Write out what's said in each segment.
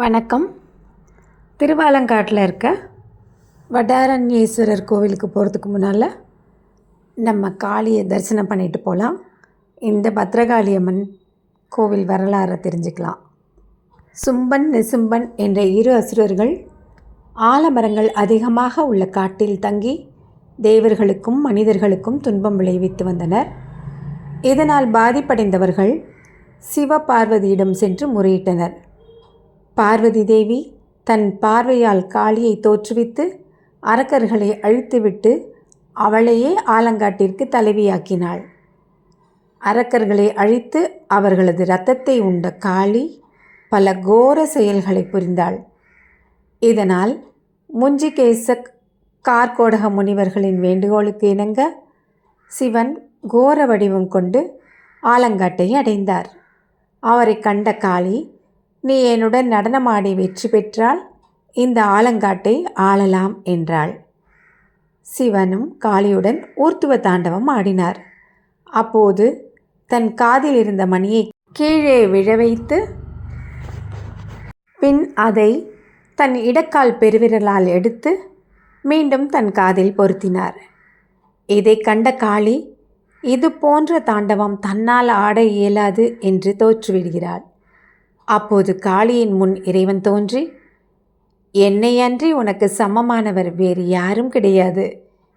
வணக்கம். திருவாலங்காட்டில் இருக்க வடாரண்யேஸ்வரர் கோவிலுக்கு போகிறதுக்கு முன்னால் நம்ம காளியை தரிசனம் பண்ணிட்டு போகலாம் இந்த பத்ரகாளி அம்மன் கோவில் வரலாறை தெரிஞ்சுக்கலாம். சும்பன் நிசும்பன் என்ற இரு அசுரர்கள் ஆலமரங்கள் அதிகமாக உள்ள காட்டில் தங்கி தேவர்களுக்கும் மனிதர்களுக்கும் துன்பம் விளைவித்து வந்தனர். இதனால் பாதிப்படைந்தவர்கள் சிவ பார்வதியிடம் சென்று முறையிட்டனர். பார்வதி தேவி தன் பார்வையால் காளியை தோற்றுவித்து அரக்கர்களை அழித்துவிட்டு அவளையே ஆலங்காட்டிற்கு தலைவியாக்கினாள். அரக்கர்களை அழித்து அவர்களது இரத்தத்தை உண்ட காளி பல கோர செயல்களை புரிந்தாள். இதனால் முஞ்சிகேச கார்கோடக முனிவர்களின் வேண்டுகோளுக்கு இணங்க சிவன் கோர வடிவம் கொண்டு ஆலங்காட்டை அடைந்தார். அவரை கண்ட காளி நீ என்னுடன் நடனமாடி வெற்றி பெற்றால் இந்த ஆலங்காட்டை ஆளலாம் என்றாள். சிவனும் காளியுடன் ஊர்த்துவ தாண்டவம் ஆடினார். அப்போது தன் காதில் இருந்த மணியை கீழே விழ வைத்து பின் அதை தன் இடக்கால் பெருவிரலால் எடுத்து மீண்டும் தன் காதில் பொருத்தினார். இதை கண்ட காளி இது போன்ற தாண்டவம் தன்னால் ஆட இயலாது என்று தோற்றுவிடுகிறாள். அப்போது காளியின் முன் இறைவன் தோன்றி என்னை அன்றி உனக்கு சமமானவர் வேறு யாரும் கிடையாது.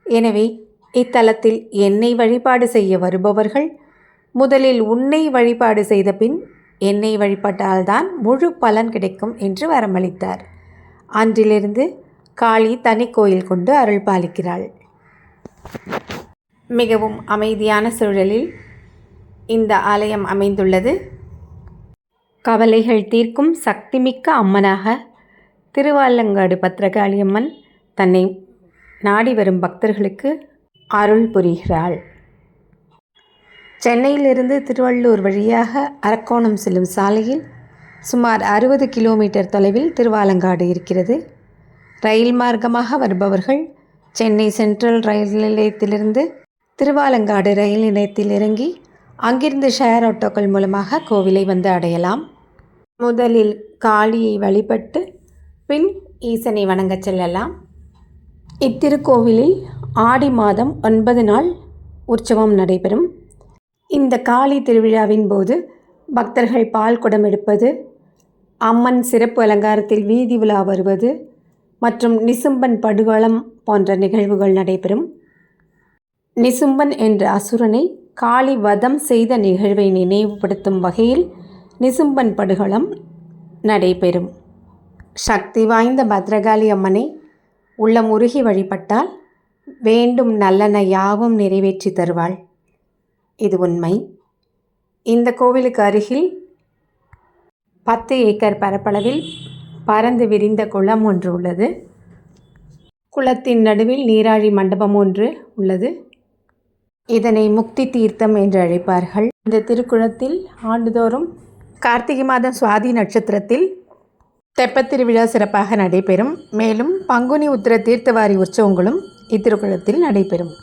எனவே இத்தலத்தில் என்னை வழிபாடு செய்ய வருபவர்கள் முதலில் உன்னை வழிபாடு செய்த பின் என்னை வழிபட்டால்தான் முழு பலன் கிடைக்கும் என்று வரமளித்தார். அன்றிலிருந்து காளி தனி கோயில் கொண்டு அருள் பாலிக்கிறாள். மிகவும் அமைதியான சூழலில் இந்த ஆலயம் அமைந்துள்ளது. கவலைகள் தீர்க்கும் சக்திமிக்க அம்மனாக திருவாலங்காடு பத்திரகாளியம்மன் தன்னை நாடி வரும் பக்தர்களுக்கு அருள் புரிகிறாள். சென்னையிலிருந்து திருவள்ளூர் வழியாக அரக்கோணம் செல்லும் சாலையில் சுமார் அறுபது கிலோமீட்டர் தொலைவில் திருவாலங்காடு இருக்கிறது. ரயில் மார்க்கமாக வருபவர்கள் சென்னை சென்ட்ரல் ரயில் நிலையத்திலிருந்து திருவாலங்காடு ரயில் நிலையத்தில் இறங்கி அங்கிருந்து ஷேர் ஆட்டோக்கள் மூலமாக கோவிலை வந்து அடையலாம். முதலில் காளியை வழிபட்டு பின் ஈசனை வணங்கச் செல்லலாம். இத்திருக்கோவிலில் ஆடி மாதம் ஒன்பது நாள் உற்சவம் நடைபெறும். இந்த காளி திருவிழாவின் போது பக்தர்கள் பால் குடம் எடுப்பது அம்மன் சிறப்பு அலங்காரத்தில் வீதி உலா வருவது மற்றும் நிசும்பன் படுகளம் போன்ற நிகழ்வுகள் நடைபெறும். நிசும்பன் என்ற அசுரனை காளி வதம் செய்த நிகழ்வை நினைவுபடுத்தும் வகையில் நிசும்பன் படுகளம் நடைபெறும். சக்தி வாய்ந்த பத்ரகாளி அம்மனை உள்ளம் உருகி வழிபட்டால் வேண்டும் நல்லன யாவும் நிறைவேற்றி தருவாள். இது உண்மை. இந்த கோவிலுக்கு அருகில் பத்து ஏக்கர் பரப்பளவில் பறந்து விரிந்த குளம் ஒன்று உள்ளது. குளத்தின் நடுவில் நீராழி மண்டபம் ஒன்று உள்ளது. இதனை முக்தி தீர்த்தம் என்று அழைப்பார்கள். இந்த திருக்குளத்தில் ஆண்டுதோறும் கார்த்திகை மாதம் சுவாதி நட்சத்திரத்தில் தெப்பத்திருவிழா சிறப்பாக நடைபெறும். மேலும் பங்குனி உத்திர தீர்த்தவாரி உற்சவங்களும் இத்திருக்குளத்தில் நடைபெறும்.